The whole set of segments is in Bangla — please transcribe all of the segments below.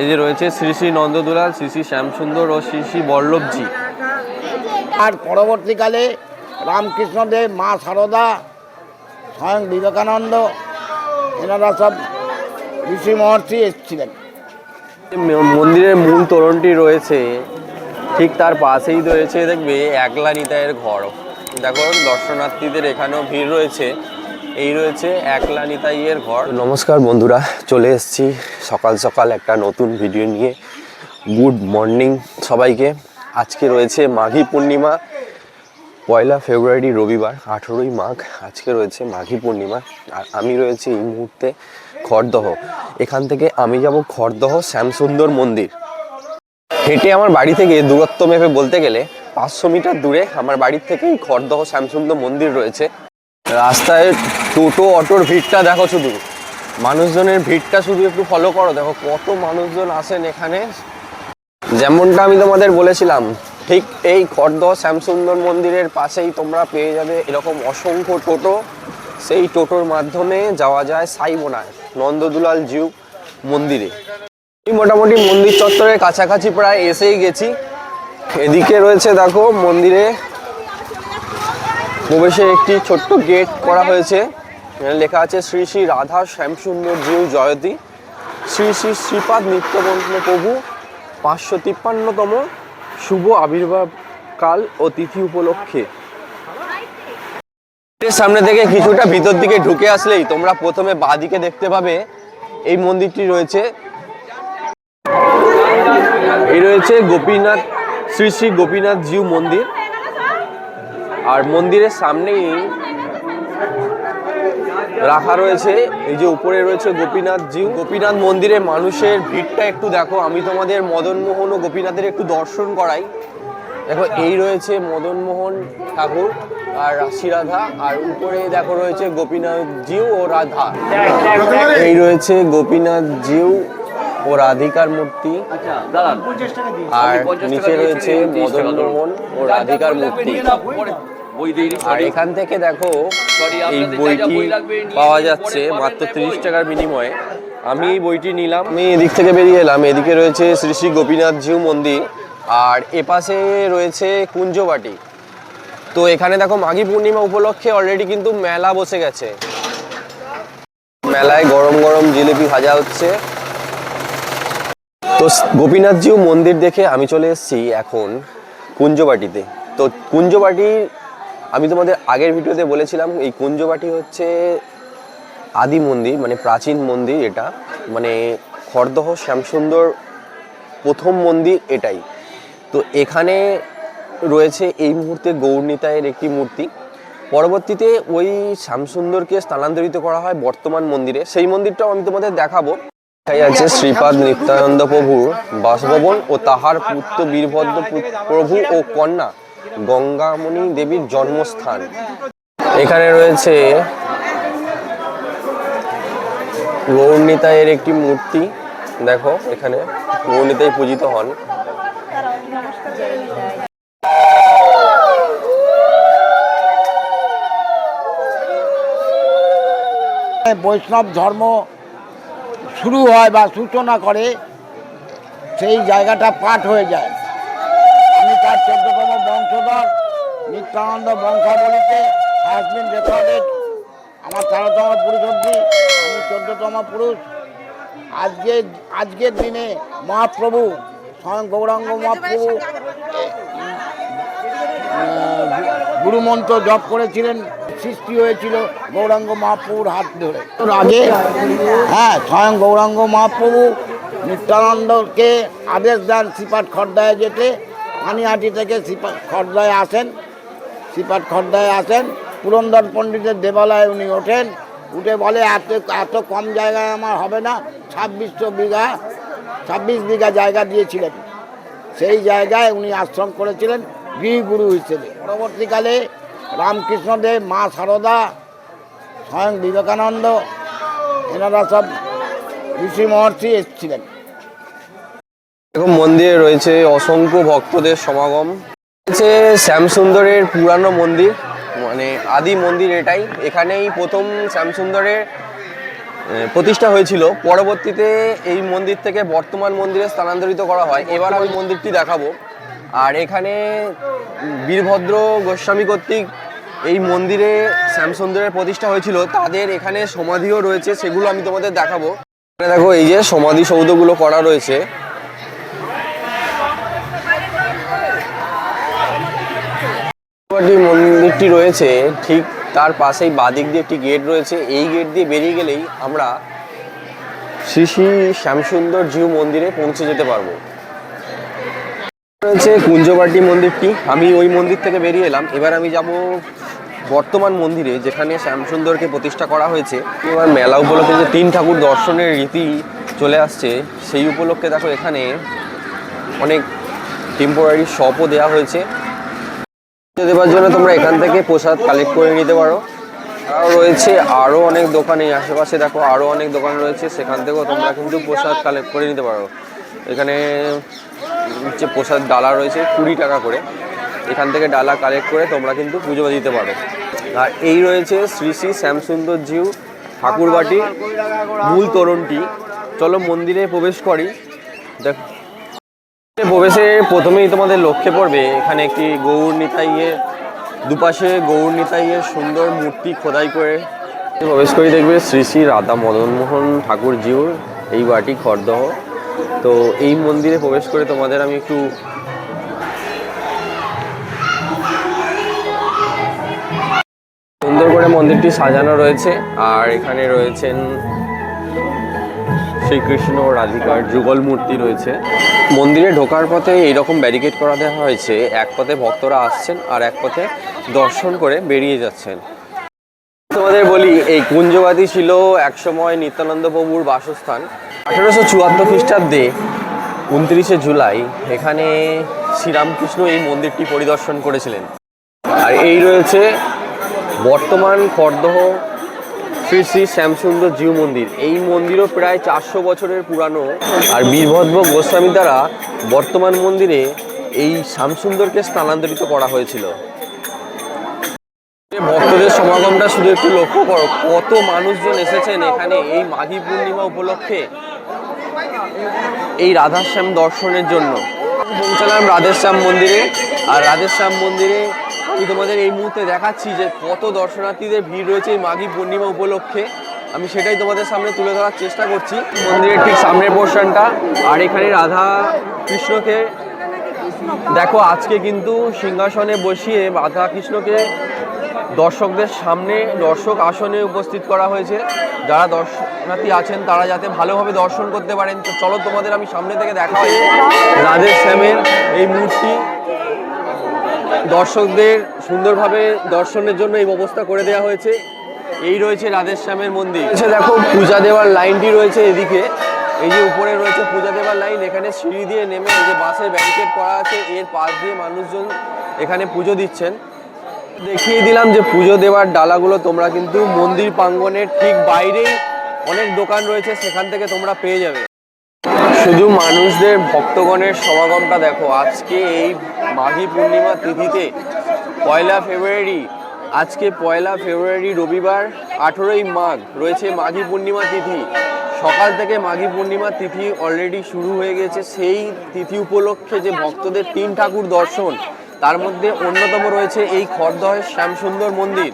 এই যে রয়েছে শ্রী শ্রী নন্দদুলাল শ্রী শ্রী শ্যামসুন্দর ও শ্রী শ্রী বল্লভজি। আর পরবর্তীকালে রামকৃষ্ণদেব মা সারদা স্বয়ং বিবেকানন্দ এনারা সব ঋষি মহর্ষি এসেছিলেন। মন্দিরের মূল তোরণটি রয়েছে ঠিক তার পাশেই রয়েছে দেখবে একলা নিতাইয়ের ঘর। দেখো দর্শনার্থীদের এখানেও ভিড় রয়েছে। এই রয়েছে একলা নিতাইয়ের ঘর। নমস্কার বন্ধুরা, চলে এসেছি সকাল সকাল একটা নতুন ভিডিও নিয়ে। গুড মর্নিং সবাইকে। আজকে রয়েছে মাঘী পূর্ণিমা, পয়লা ফেব্রুয়ারি রবিবার, আঠেরোই মাঘ। আজকে রয়েছে মাঘী পূর্ণিমা, আর আমি রয়েছি এই মুহূর্তে খড়দহ। এখান থেকে আমি যাব খড়দহ শ্যামসুন্দর মন্দির। হেঁটে আমার বাড়ি থেকে দূরত্ব মেপে বলতে গেলে পাঁচশো মিটার দূরে আমার বাড়ির থেকেই খড়দহ শ্যামসুন্দর মন্দির রয়েছে। রাস্তায় টোটো, অটোর ভিড়টা দেখো শুধু। মানুষজনের ভিড়টা শুধু একটু ফলো করো। দেখো কত মানুষজন আসেন এখানে। যেমনটা আমি তোমাদের বলেছিলাম, ঠিক এই খড়দহ শ্যামসুন্দর মন্দিরের পাশেই তোমরা পেয়ে যাবে এরকম অসংখ্য টোটো। সেই টোটোর মাধ্যমে যাওয়া যায় সাইবোনায় নন্দদুলাল জিউ মন্দিরে। মোটামুটি মন্দির চত্বরের কাছাকাছি প্রায় এসেই গেছি। এদিকে রয়েছে, দেখো, মন্দিরে প্রবেশে একটি ছোট্ট গেট করা হয়েছে। এখানে লেখা আছে, শ্রী শ্রী রাধা শ্যামসুন্দর জিউ জয়তী শ্রী শ্রী শ্রীপাদ নিত্যবন্ত প্রভু, পাঁচশো তিপ্পান্নতম শুভ আবির্ভাব কাল ও তিথি উপলক্ষে। সামনে থেকে কিছুটা ভিতর দিকে ঢুকে আসলেই তোমরা প্রথমে বাঁদিকে দেখতে পাবে এই মন্দিরটি রয়েছে। এই রয়েছে গোপীনাথ, শ্রী শ্রী গোপীনাথ জিউ মন্দির। আর মন্দিরের সামনেই রাখা রয়েছে। এই যে উপরে রয়েছে গোপীনাথ জিউ। গোপীনাথ মন্দিরে মানুষের ভিড়টা একটু দেখো। আমি তোমাদের মদন মোহন ও গোপীনাথের একটু দর্শন করাই। দেখো এই রয়েছে মদন মোহন ঠাকুর আর রাশি রাধা। আর উপরে দেখো রয়েছে গোপীনাথ জিউ ও রাধা। এই রয়েছে গোপীনাথ জিউ ও রাধিকার মূর্তি। আর নিচে রয়েছে মদন মোহন ও রাধিকার মূর্তি। আর এখান থেকে দেখো এই বইটি পাওয়া যাচ্ছে মাত্র তিরিশ টাকার বিনিময়ে। আমি এই বইটি নিলাম। আমি এদিক থেকে বেরিয়ে এলাম। এদিকে রয়েছে শ্রী শ্রী গোপীনাথ জিউ মন্দির। আর এপাশে রয়েছে কুঞ্জবাটি। তো এখানে দেখো মাঘী পূর্ণিমা উপলক্ষে অলরেডি কিন্তু মেলা বসে গেছে। মেলায় গরম গরম জিলিপি ভাজা হচ্ছে। তো গোপীনাথ জিউ মন্দির দেখে আমি চলে এসেছি এখন কুঞ্জবাটিতে। তো কুঞ্জবাটির আমি তোমাদের আগের ভিডিওতে বলেছিলাম, এই কুঞ্জবাটি হচ্ছে আদি মন্দির মানে প্রাচীন মন্দির এটা। মানে খড়দহ, শ্যামসুন্দর প্রথম মন্দির এটাই। তো এখানে রয়েছে এই মুহূর্তে গৌরনীতায়ের একটি মূর্তি। পরবর্তীতে ওই শ্যামসুন্দরকে স্থানান্তরিত করা হয় বর্তমান মন্দিরে। সেই মন্দিরটাও আমি তোমাদের দেখাবো। দেখাই আছে শ্রীপাদ নিত্যানন্দ প্রভুর বাসভবন ও তাহার পুত্র বীরভদ্র প্রভু ও কন্যা। গঙ্গামণি দেবীর জন্মস্থান। এখানে রয়েছে গৌরনীতায়ের একটি মূর্তি। দেখো এখানে গৌরনীতাই পূজিত হন। বৈষ্ণব ধর্ম শুরু হয় বা সূচনা করে সেই জায়গাটা পাঠ হয়ে যায়। আমি তার বংশধর নিত্যানন্দ বংশাবলিতে হ্যাজ বিন রেকর্ডেড আমার তেরোতম পুরুষ অব্দি আমি চোদ্দতম পুরুষ। আজকে, আজকের দিনে মহাপ্রভু, স্বয়ং গৌরাঙ্গ মহাপ্রভু গুরুমন্ত্র জপ করেছিলেন, সৃষ্টি হয়েছিল গৌরাঙ্গ মহাপ্রভুর হাত ধরে। আগে হ্যাঁ স্বয়ং গৌরাঙ্গ মহাপ্রভু নিত্যানন্দকে আদেশ দেন শ্রীপাঠ খর্দায় যেতে। পানিহাটি থেকে শ্রীপাঠ খর্দায় আসেন শ্রীপাঠ খর্দায় আসেন। পুরন্দর পণ্ডিতের দেবালয়ে উনি ওঠেন। উঠে বলে, এত এত কম জায়গায় আমার হবে না। ছাব্বিশশো বিঘা, ছাব্বিশ বিঘা জায়গা দিয়েছিলেন। সেই জায়গায় উনি আশ্রম করেছিলেন গৃহগুরু হিসেবে। পরবর্তীকালে রামকৃষ্ণদেব, মা সারদা, স্বয়ং বিবেকানন্দ, এনারা সব ঋষি মহর্ষি এসেছিলেন। এরকম মন্দিরে রয়েছে অসংখ্য ভক্তদের সমাগম। রয়েছে শ্যামসুন্দরের পুরানো মন্দির মানে আদি মন্দির এটাই। এখানেই প্রথম শ্যামসুন্দরের প্রতিষ্ঠা হয়েছিল। পরবর্তীতে এই মন্দির থেকে বর্তমান মন্দিরে স্থানান্তরিত করা হয়। এবার আমি মন্দিরটি দেখাবো। আর এখানে বীরভদ্র গোস্বামী কর্তৃক এই মন্দিরে শ্যামসুন্দরের প্রতিষ্ঠা হয়েছিল। তাদের এখানে সমাধিও রয়েছে, সেগুলো আমি তোমাদের দেখাবো। দেখো এই যে সমাধি সৌধগুলো করা রয়েছে। যে মন্দিরটি রয়েছে, ঠিক তার পাশেই বাদিক দিয়ে একটি গেট রয়েছে। এই গেট দিয়ে বেরিয়ে গেলেই আমরা শ্রী শ্রী শ্যামসুন্দর জিউ মন্দিরে পৌঁছে যেতে পারব। রয়েছে কুঞ্জবাটি মন্দিরটি। আমি ওই মন্দির থেকে বেরিয়ে এলাম। এবার আমি যাব বর্তমান মন্দিরে, যেখানে শ্যামসুন্দরকে প্রতিষ্ঠা করা হয়েছে। এবার মেলা উপলক্ষে যে তিন ঠাকুর দর্শনের রীতি চলে আসছে, সেই উপলক্ষে দেখো এখানে অনেক টেম্পোরারি শপও দেওয়া হয়েছে। দেওয়ার জন্য তোমরা এখান থেকে প্রসাদ কালেক্ট করে নিতে পারো। আরও রয়েছে, আরও অনেক দোকান এই আশেপাশে দেখো, আরও অনেক দোকান রয়েছে, সেখান থেকেও তোমরা কিন্তু প্রসাদ কালেক্ট করে নিতে পারো। এখানে যে প্রসাদ ডালা রয়েছে, কুড়ি টাকা করে। এখান থেকে ডালা কালেক্ট করে তোমরা কিন্তু পুজো দিতে পারো। আর এই রয়েছে শ্রী শ্রী শ্যামসুন্দর জিউ ঠাকুরবাটি, মূল তোরণটি। চলো মন্দিরে প্রবেশ করি। দেখ প্রবেশে প্রথমেই তোমাদের লক্ষ্যে পড়বে, এখানে একটি গৌর নিতাইয়ের দুপাশে গৌর নিতাইয়ের সুন্দর মূর্তি খোদাই করে। প্রবেশ করে দেখবে শ্রী শ্রী রাধা মদনমোহন ঠাকুর জিউর এই বাটি খড়দহ। তো এই মন্দিরে প্রবেশ করে তোমাদের আমি একটু সুন্দর করে মন্দিরটি সাজানো রয়েছে, আর এখানে রয়েছেন শ্রীকৃষ্ণ রাধিকার যুগল মূর্তি রয়েছে। মন্দিরে ঢোকার পথে এইরকম ব্যারিকেড করা দেওয়া হয়েছে। এক পথে ভক্তরা আসছেন আর এক পথে দর্শন করে বেরিয়ে যাচ্ছেন। তোমাদের বলি, এই কুঞ্জবাদী ছিল একসময় নিত্যানন্দ প্রভুর বাসস্থান। আঠারোশো চুয়াত্তর খ্রিস্টাব্দে উনত্রিশে জুলাই এখানে শ্রীরামকৃষ্ণ এই মন্দিরটি পরিদর্শন করেছিলেন। আর এই রয়েছে বর্তমান খড়দহ শ্রী শ্রী শ্যামসুন্দর জিউ মন্দির। এই মন্দিরও প্রায় চারশো বছরের পুরানো। আর বীরভদ্র গোস্বামী দ্বারা বর্তমান মন্দিরে এই শ্যামসুন্দরকে স্থানান্তরিত করা হয়েছিল। ভক্তদের সমাগমটা শুধু একটু লক্ষ্য করো, কত মানুষজন এসেছেন এখানে এই মাঘী পূর্ণিমা উপলক্ষে এই রাধাশ্যাম দর্শনের জন্য। পৌঁছালাম রাধেশ্যাম মন্দিরে, আর রাধেশ্যাম মন্দিরে আমি তোমাদের এই মুহূর্তে দেখাচ্ছি যে কত দর্শনার্থীদের ভিড় রয়েছে এই মাঘী পূর্ণিমা উপলক্ষে। আমি সেটাই তোমাদের সামনে তুলে ধরার চেষ্টা করছি। মন্দিরের ঠিক সামনের পোর্শনটা আর এখানে রাধা কৃষ্ণকে দেখো, আজকে কিন্তু সিংহাসনে বসিয়ে রাধা কৃষ্ণকে দর্শকদের সামনে দর্শক আসনে উপস্থিত করা হয়েছে। যারা দর্শনার্থী আছেন, তারা যাতে ভালোভাবে দর্শন করতে পারেন। তো চলো তোমাদের আমি সামনে থেকে দেখা হয় রাধে শ্যামের এই মূর্তি দর্শকদের সুন্দরভাবে দর্শনের জন্য এই ব্যবস্থা করে দেওয়া হয়েছে। এই রয়েছে রাধেশ্যামের মন্দির। এসে দেখো, পূজা দেওয়ার লাইনটি রয়েছে এদিকে। এই যে উপরে রয়েছে পূজা দেওয়ার লাইন, এখানে সিঁড়ি দিয়ে নেমে এই যে বাসের ব্যারিকেড করা আছে, এর পাশ দিয়ে মানুষজন এখানে পুজো দিচ্ছেন। দেখিয়ে দিলাম যে পুজো দেওয়ার ডালাগুলো তোমরা কিন্তু মন্দির প্রাঙ্গণের ঠিক বাইরেই অনেক দোকান রয়েছে, সেখান থেকে তোমরা পেয়ে যাবে। শুধু মানুষদের, ভক্তগণের সমাগমটা দেখো, আজকে এই মাঘী পূর্ণিমা তিথিতে পয়লা ফেব্রুয়ারি, আজকে পয়লা ফেব্রুয়ারি রবিবার আঠেরোই মাঘ রয়েছে মাঘী পূর্ণিমা তিথি। সকাল থেকে মাঘী পূর্ণিমা তিথি অলরেডি শুরু হয়ে গেছে। সেই তিথি উপলক্ষে যে ভক্তদের তিন ঠাকুর দর্শন, তার মধ্যে অন্যতম রয়েছে এই খড়দহের শ্যামসুন্দর মন্দির।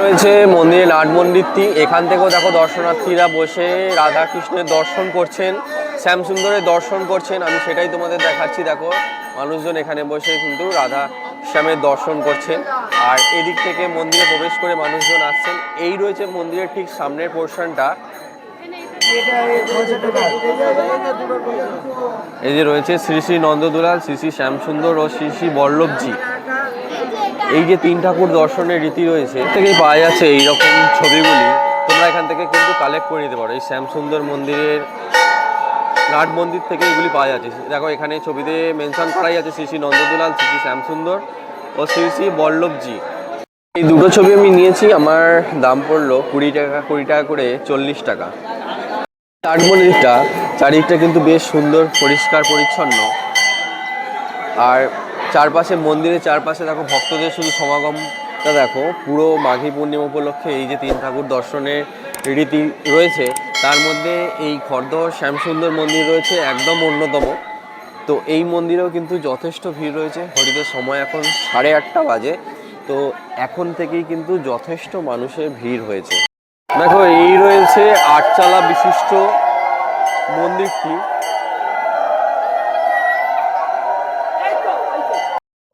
রয়েছে মন্দিরে নাট মন্দিরটি এখান থেকেও দেখো দর্শনার্থীরা বসে রাধা কৃষ্ণের দর্শন করছেন। শ্যামসুন্দরের দর্শন করছেন, আমি সেটাই তোমাদের দেখাচ্ছি, দেখো। মানুষজন এখানে বসে কিন্তু রাধা শ্যামের দর্শন করছেন। আর এদিক থেকে মন্দিরে প্রবেশ করে মানুষজন আসছেন। এই রয়েছে মন্দিরের ঠিক সামনের পোর্শনটা। এই যে রয়েছে শ্রী শ্রী নন্দদুলাল, শ্রী শ্রী শ্যামসুন্দর ও শ্রী শ্রী বল্লভজি। এই যে তিন ঠাকুর দর্শনের রীতি রয়েছে থেকেই পাওয়া যাচ্ছে এইরকম ছবিগুলি। তোমরা এখান থেকে কিন্তু কালেক্ট করে নিতে পারো। এই শ্যামসুন্দর মন্দিরের নাট মন্দির থেকে এগুলি পাওয়া যাচ্ছে। দেখো, এখানে ছবিতে মেনশন করাই আছে শ্রী শ্রী নন্দদুলাল, শ্রী শ্রী শ্যামসুন্দর ও শ্রী শ্রী বল্লভজি। এই দুটো ছবি আমি নিয়েছি, আমার দাম পড়ল কুড়ি টাকা কুড়ি টাকা করে চল্লিশ টাকা। নাট মন্দিরটা চারিদিকটা কিন্তু বেশ সুন্দর, পরিষ্কার, পরিচ্ছন্ন। আর চারপাশে মন্দিরের চারপাশে দেখো, ভক্তদের শুধু সমাগমটা দেখো, পুরো মাঘী পূর্ণিমা উপলক্ষে এই যে তিন ঠাকুর দর্শনের রীতি রয়েছে তার মধ্যে এই খড়দহ শ্যামসুন্দর মন্দির রয়েছে, একদম অন্যতম। তো এই মন্দিরেও কিন্তু যথেষ্ট ভিড় রয়েছে। হরিদের সময় এখন সাড়ে আটটা বাজে। তো এখন থেকেই কিন্তু যথেষ্ট মানুষের ভিড় হয়েছে। দেখো, এই রয়েছে আটচালা বিশিষ্ট মন্দিরটি।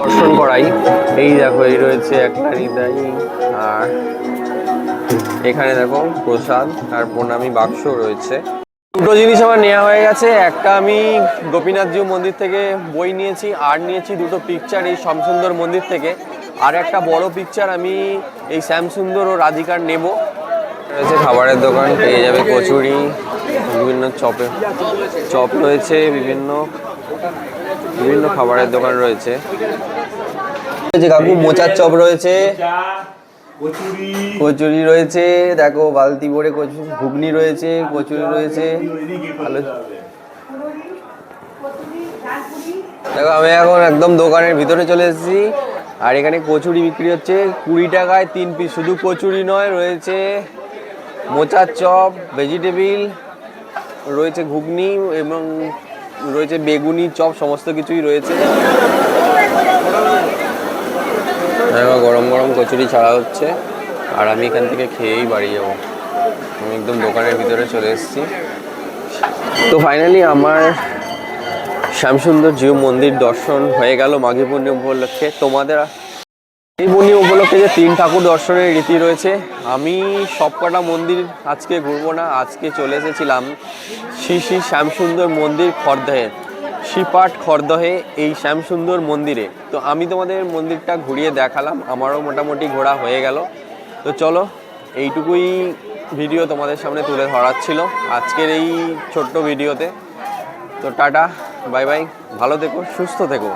দর্শন করাই। এই দেখো, এই রয়েছে একটা হৃদয় আর এখানে দেখো প্রসাদ আর প্রণামী বাক্স রয়েছে। দুটো জিনিস আমার নেওয়া হয়ে গেছে। একটা আমি গোপীনাথজিউ মন্দির থেকে বই নিয়েছি, আর নিয়েছি দুটো পিকচার এই শ্যামসুন্দর মন্দির থেকে। আর একটা বড় পিকচার আমি এই শ্যামসুন্দর ও রাধিকার নেব। রয়েছে খাবারের দোকান, পেয়ে যাবে কচুরি, বিভিন্ন চপে চপ রয়েছে, বিভিন্ন বিভিন্ন খাবারের দোকান রয়েছে। কাকু, মোচার চপ রয়েছে। কচুরি। কচুরি রয়েছে দেখো বালতি ভরে কচু ঘুগনি রয়েছে কচুরি রয়েছে। দেখো আমি এখন একদম দোকানের ভিতরে চলে এসেছি। আর এখানে কচুরি বিক্রি হচ্ছে। কুড়ি টাকায় তিন পিস শুধু কচুরি নয় রয়েছে মোচার চপ ভেজিটেবিল রয়েছে ঘুগনি এবং রয়েছে বেগুনি চপ সমস্ত কিছুই রয়েছে। কচুরি ছাড়া হচ্ছে। আর আমি এখান থেকে খেয়েই বাড়ি যাব। আমি একদম দোকানের ভিতরে চলে এসেছি। তো ফাইনালি আমার শ্যামসুন্দর জিও মন্দির দর্শন হয়ে গেল মাঘী পূর্ণিমা উপলক্ষে। তোমাদের এই পূর্ণিমা উপলক্ষে যে তিন ঠাকুর দর্শনের রীতি রয়েছে, আমি সবকটা মন্দির আজকে ঘুরবো না। আজকে চলে এসেছিলাম শ্রী শ্রী শ্যামসুন্দর মন্দির খর্দহে শ্রীপাঠ খর্দহে এই শ্যামসুন্দর মন্দিরে। তো আমি তোমাদের মন্দিরটা ঘুরিয়ে দেখালাম, আমারও মোটামুটি ঘোরা হয়ে গেল। তো চলো, এইটুকুই ভিডিও তোমাদের সামনে তুলে ধরার ছিল আজকের এই ছোট্ট ভিডিওতে। তো টাটা, বাই বাই, ভালো থেকো, সুস্থ থেকো।